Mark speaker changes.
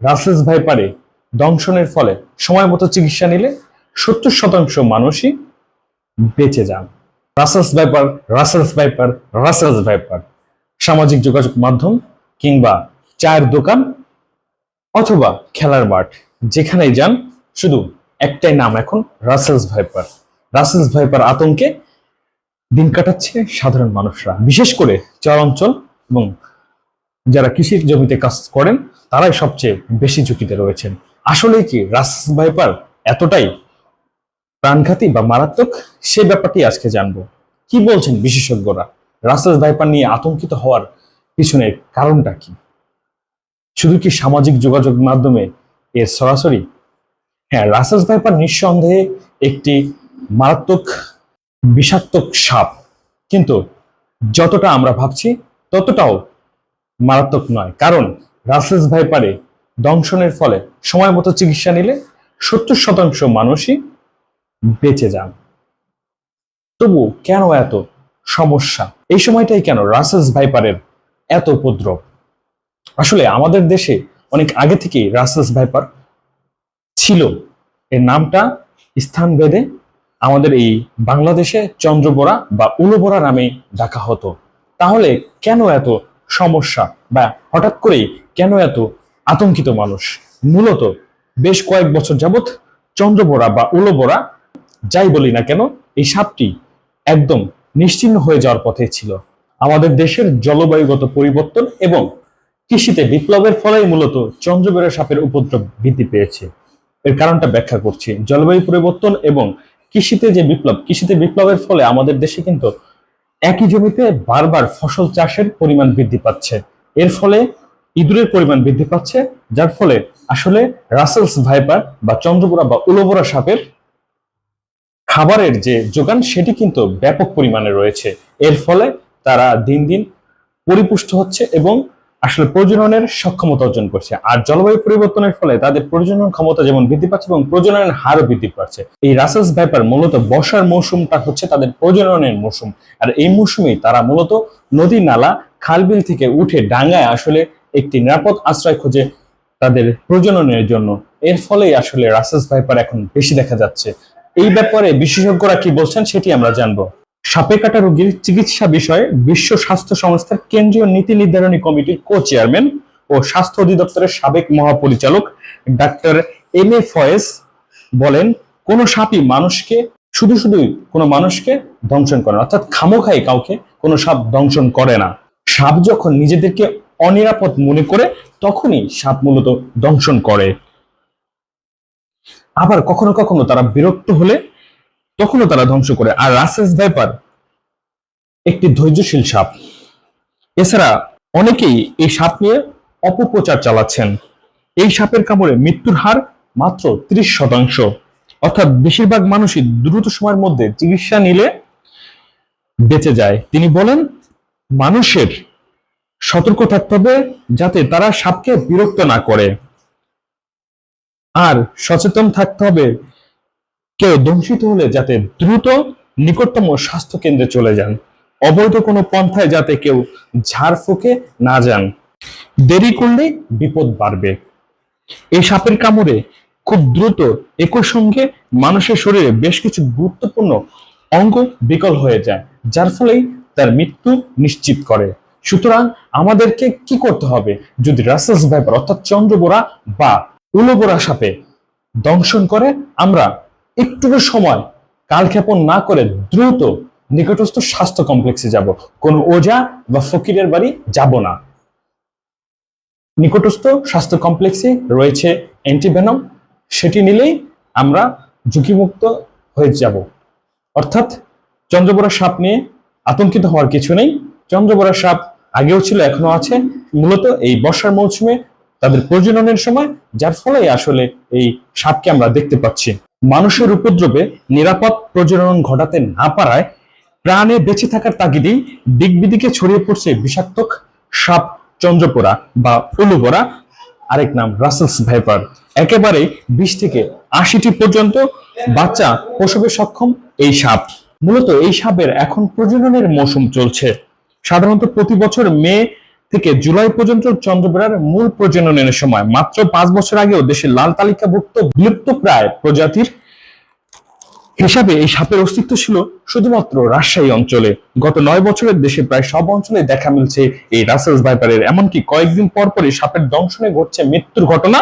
Speaker 1: রাসেলস ভাইপারে দংশনের ফলে সময় মতো চিকিৎসা নিলে সত্তর শতাংশ মানুষই বেঁচে যান। Russell's viper Russell's viper Russell's viper সামাজিক যোগাযোগ মাধ্যম কিংবা চায়ের দোকান অথবা খেলার মাঠ, যেখানেই যান, শুধু একটাই নাম এখন রাসেলস ভাইপার রাসেলস ভাইপার আতঙ্কে দিন কাটাচ্ছে সাধারণ মানুষরা, বিশেষ করে চর অঞ্চল এবং যারা কৃষির জমিতে কাজ করেন, তারাই সবচেয়ে বেশি ঝুঁকিতে রয়েছেন। আসলে কি রাসেলস ভাইপার এতটাই প্রাণঘাতী বা মারাত্মক? সে ব্যাপারটি আজকে জানব। কি বলছেন বিশেষজ্ঞরা? রাসেলস ভাইপার নিয়ে আতঙ্কিত হওয়ার পিছনে কারণটা কি? শুধু কি সামাজিক যোগাযোগ মাধ্যমে এর সরাসরি? হ্যাঁ রাসেলস ভাইপার নিঃসন্দেহে একটি মারাত্মক বিষাক্তক সাপ। কিন্তু যতটা আমরা ভাবছি, ততটাও মারাত্মক নয়। কারণ রাসেলস ভাইপারে দংশনের ফলে সময় মতো চিকিৎসা নিলে সত্তর শতাংশ মানুষই বেঁচে যান। তবু কেন এত সমস্যা? এই সময়টাই কেন রাসেলস ভাইপারের এত উপদ্রব? আসলে আমাদের দেশে অনেক আগে থেকেই রাসেলস ভাইপার ছিল। এর নামটা স্থান ভেদে আমাদের এই বাংলাদেশে চন্দ্রবোরা বা উলোবোরা নামে ডাকা হতো। তাহলে কেন এত সমস্যা বা হঠাৎ করে কেন এত আতঙ্কিত মানুষ? মূলত বেশ কয়েক বছর যাবত চন্দ্রবোরা বা উলোবোরা যাই বলি না কেন, এই সাপটি একদম নিশ্চিহ্ন হয়ে যাওয়ার পথে ছিল। আমাদের দেশের জলবায়ুগত পরিবর্তন এবং কৃষিতে বিপ্লবের ফলেই মূলত চন্দ্রবেরা সাপের উপদ্রব বৃদ্ধি পেয়েছে। এর কারণটা ব্যাখ্যা করছি। জলবায়ু পরিবর্তন এবং কৃষিতে যে বিপ্লব, কৃষিতে বিপ্লবের ফলে আমাদের দেশে কিন্তু একই জমিতে বারবার ফসল চাষের পরিমাণ বৃদ্ধি পাচ্ছে। এর ফলে ইঁদুরের পরিমাণ বৃদ্ধি পাচ্ছে, যার ফলে আসলে রাসেলস ভাইপার বা চন্দ্রপুরা বা উলোবরা সাপের খাবারের যে যোগান, সেটি কিন্তু ব্যাপক পরিমাণে রয়েছে। এর ফলে তারা দিন দিন পরিপুষ্ট হচ্ছে এবং আসলে প্রজননের সক্ষমতা অর্জন করছে। আর জলবায়ু পরিবর্তনের ফলে তাদের প্রজনন ক্ষমতা যেমন বৃদ্ধি পাচ্ছে এবং প্রজননের হারও বৃদ্ধি পাচ্ছে। এই রাসেলস ভাইপার মূলত বর্ষার মৌসুমটা হচ্ছে তাদের প্রজননের মৌসুম। আর এই মৌসুমেই তারা মূলত নদী নালা, খালবিল থেকে উঠে ডাঙ্গায় আসলে একটি নিরাপদ আশ্রয় খোঁজে তাদের প্রজননের জন্য। এর ফলেই আসলে রাসেলস ভাইপার এখন বেশি দেখা যাচ্ছে। এই ব্যাপারে বিশেষজ্ঞরা কি বলছেন সেটি আমরা জানব। সাপে কাটা রোগীর চিকিৎসা বিষয়ে বিশ্ব স্বাস্থ্য সংস্থার কেন্দ্রীয় নীতি নির্ধারণী কমিটির কো চেয়ারম্যান ও স্বাস্থ্য অধিদপ্তরের সাবেক মহাপরিচালক ডাক্তার এম এ ফয়েজ বলেন, কোন সাপই মানুষকে, শুধু শুধুই কোনো মানুষকে দংশন করে না, অর্থাৎ খামোখাই কাউকে কোনো সাপ দংশন করে না। সাপ যখন নিজেদেরকে অনিরাপদ মনে করে, তখনই সাপ মূলত দংশন করে। আবার কখনো কখনো তারা বিরক্ত হলে তখনও তারা ধ্বংস করে। আর রাসেস ভাইপার একটি ধৈর্যশীল সাপ। এছাড়া অনেকেই এই সাপ নিয়ে অপপ্রচার চালাচ্ছেন। এই সাপের কামড়ে মৃত্যুর হার মাত্র ত্রিশ শতাংশ। অর্থাৎ বেশিরভাগ মানুষই দ্রুত সময়ের মধ্যে চিকিৎসা নিলে বেঁচে যায়। তিনি বলেন, মানুষের সতর্ক থাকতে হবে যাতে তারা সাপকে বিরক্ত না করে। আর সচেতন থাকতে হবে কেউ দংশিত হলে যাতে দ্রুত নিকটতম স্বাস্থ্য কেন্দ্রে চলে যান। অবৈধ কোনো পন্থায় যাতে কেউ ঝাড় ফুঁকে না যান। দেরি করলে বিপদ বাড়বে। এই সাপের কামড়ে খুব দ্রুত একই সঙ্গে মানুষের শরীরে বেশ কিছু গুরুত্বপূর্ণ অঙ্গ বিকল হয়ে যায়, যার ফলেই তার মৃত্যু নিশ্চিত করে। সুতরাং আমাদেরকে কি করতে হবে? যদি রাসেলস ভাইপার অর্থাৎ চন্দ্রবোরা বা উলোবোরা সাপে দংশন করে, আমরা একটুকু সময় কালক্ষেপণ না করে দ্রুত নিকটস্থ স্বাস্থ্য কমপ্লেক্সে যাব। কোনো ওজা বা ফকিরের বাড়ি যাব না। নিকটস্থ স্বাস্থ্য কমপ্লেক্সে রয়েছে অ্যান্টিভেনম সেটি নিলেই আমরা ঝুঁকিমুক্ত হয়ে যাব। অর্থাৎ চন্দ্রবরা সাপ নিয়ে আতঙ্কিত হওয়ার কিছু নেই। চন্দ্রবরা সাপ আগেও ছিল এখনও আছে। মূলত এই বর্ষার মৌসুমে তাদের প্রজননের সময়, যার ফলে আসলে এই সাপকে আমরা দেখতে পাচ্ছি। মানুষের উপদ্রবে নিরাপদ প্রজনন ঘটাতে না পারায় প্রাণে বেঁচে থাকার তাগিদেই দিক বিদিকে ছড়িয়ে পড়ছে বিষাক্তক সাপ, চন্দ্রপোড়া বা উলুবোরা আরেক নাম, রাসেলস ভাইপার। একেবারে বিশ থেকে আশিটি পর্যন্ত বাচ্চা প্রসবে সক্ষম এই সাপ। মূলত এই সাপের এখন প্রজননের মৌসুম চলছে। সাধারণত প্রতি বছর মে থেকে জুলাই পর্যন্ত চন্দ্রবেড়ার মূল প্রজননের সময়। মাত্র পাঁচ বছর আগেও দেশের লাল তালিকাভুক্ত বিলুপ্ত প্রায় প্রজাতির হিসাবে এই সাপের অস্তিত্ব ছিল শুধুমাত্র রাজশাহী অঞ্চলে। গত নয় বছরের দেশে প্রায় সব অঞ্চলে দেখা মিলছে এই রাসেলস ভাইপারের। এমনকি কয়েকদিন পর পরই সাপের দংশনে ঘটছে মৃত্যুর ঘটনা।